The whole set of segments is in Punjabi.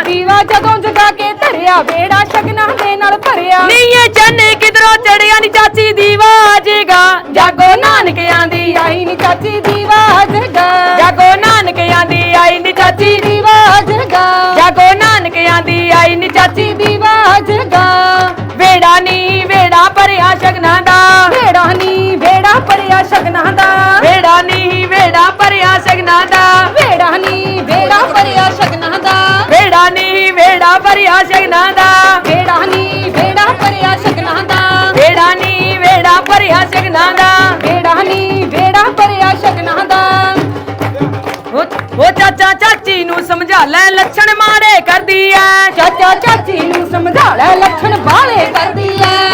ਦੀਵਾ ਜਦੋਂ ਜਗਾ ਕੇ ਧਰਿਆ ਵੇੜਾ ਸ਼ਗਨਾਂ ਦੇ ਨਾਲ ਭਰਿਆ। ਨੀਏ ਚੰਨੇ ਕਿਧਰੋਂ ਚੜਿਆ ਨੀ ਵੇੜਾ ਭਰਿਆ ਸ਼ਗਨਾਂ ਦਾ। ਵੇੜਾ ਨੀ ਵੇੜਾ ਭਰਿਆ ਸ਼ਗਨਾਂ ਦਾ। ਵੇੜਾ ਨੀ ਵੇੜਾ ਭਰਿਆ ਸ਼ਗਨਾਂ ਦਾ। ਵੇੜਾ ਨੀ ਵੇੜਾ ਭਰਿਆ ਸ਼ਗਨਾਂ ਦਾ। ਉਹ ਚਾਚਾ ਚਾਚੀ ਨੂੰ ਸਮਝਾ ਲੈ ਲੱਛਣ ਮਾੜੇ ਕਰਦੀ ਐ। ਚਾਚਾ ਚਾਚੀ ਨੂੰ ਸਮਝਾ ਲੈ ਲੱਛਣ ਬਾਲੇ ਕਰਦੀ ਐ।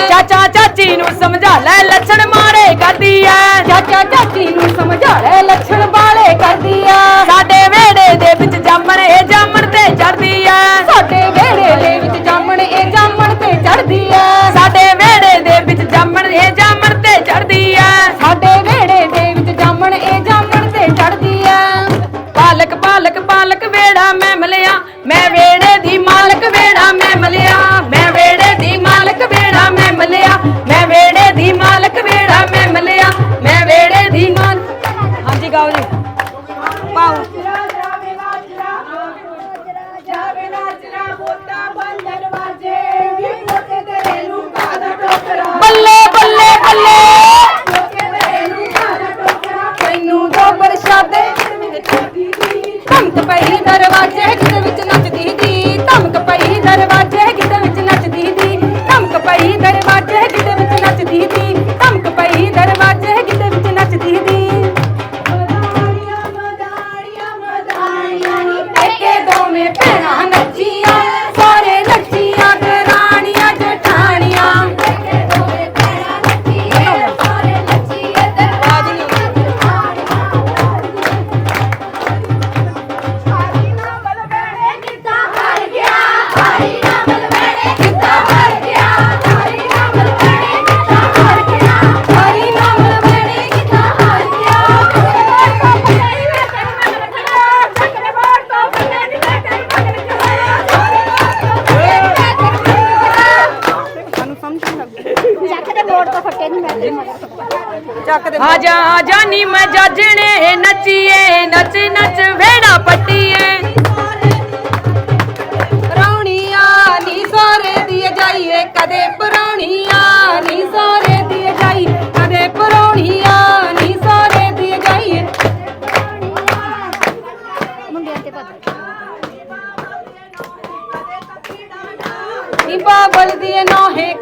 ਮੈਂ ਵੇੜੇ ਦੀ ਮਾਲਕ ਵੇੜਾ ਮੈਂ ਮਲਿਆ। ਮੈਂ ਵੇੜੇ ਦੀ ਮਾਲਕ ਵੇੜਾ ਮੈਂ ਮਲਿਆ। ਮੈਂ ਵੇੜੇ ਦੀ ਮਾਲਕ ਵੇੜਾ ਮੈਂ ਮਲਿਆ। ਮੈਂ ਵੇੜੇ ਦੀ ਮਾਲ ਹਾਂਜੀ, ਗਾਓ ਜੀ। ਪਾਓ। ਬੱਲੇ ਬੱਲੇ ਬੱਲੇ। Okay, no. ਆ ਜਾ ਆ ਜਾ ਨੀ ਮੈਂ ਜਾਜਣੇ ਨੱਚੀਏ ਨੱਚ ਨੱਚ ਵੇੜਾ ਪੱਟੀਏ। ਪਰੌਣੀਆਂ ਨੀ ਸਾਰੇ ਦੀ ਜਾਈਏ ਕਦੇ ਪਰੌਣੀਆਂ ਨੀ ਸਾਰੇ ਦੀ ਜਾਈ ਕਦੇ ਪਰੌਣੀਆਂ ਨੀ ਸਾਰੇ ਦੀ ਜਾਈਏ ਨੀ ਬਾਬਲ ਦੀ ਨੋਹੇ